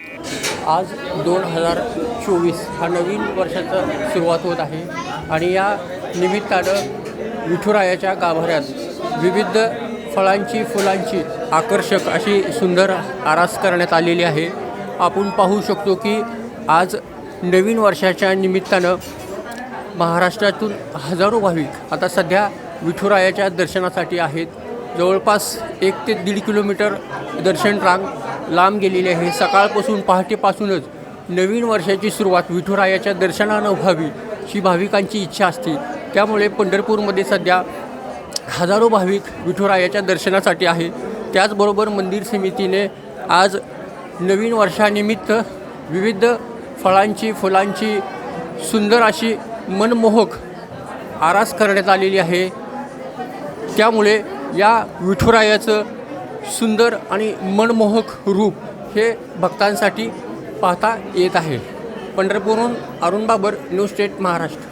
आज दोन हजार चोवीस हा नवीन वर्षाचा सुरुवात होत आहे आणि या निमित्तानं विठुरायाच्या गाभाऱ्यात विविध फळांची फुलांची आकर्षक अशी सुंदर आरास करण्यात आलेली आहे. आपण पाहू शकतो की आज नवीन वर्षाच्या निमित्तानं महाराष्ट्रातून हजारो भाविक आता सध्या विठुरायाच्या दर्शनासाठी आहेत. जवळपास एक ते दीड किलोमीटर दर्शन रांग लांब गेलेली आहे. सकाळपासून पहाटेपासूनच नवीन वर्षाची सुरुवात विठुरायाच्या दर्शनानं व्हावी ही भाविकांची इच्छा असते. त्यामुळे पंढरपूरमध्ये सध्या हजारो भाविक विठुरायाच्या दर्शनासाठी आहे. त्याचबरोबर मंदिर समितीने आज नवीन वर्षानिमित्त विविध फळांची फुलांची सुंदर अशी मनमोहक आरास करण्यात आलेली आहे. त्यामुळे या विठुरायाचं सुंदर आणि मनमोहक रूप हे भक्तांसाठी पाहता येत आहे. पंढरपूरहून अरुण बाबर न्यू स्टेट महाराष्ट्र.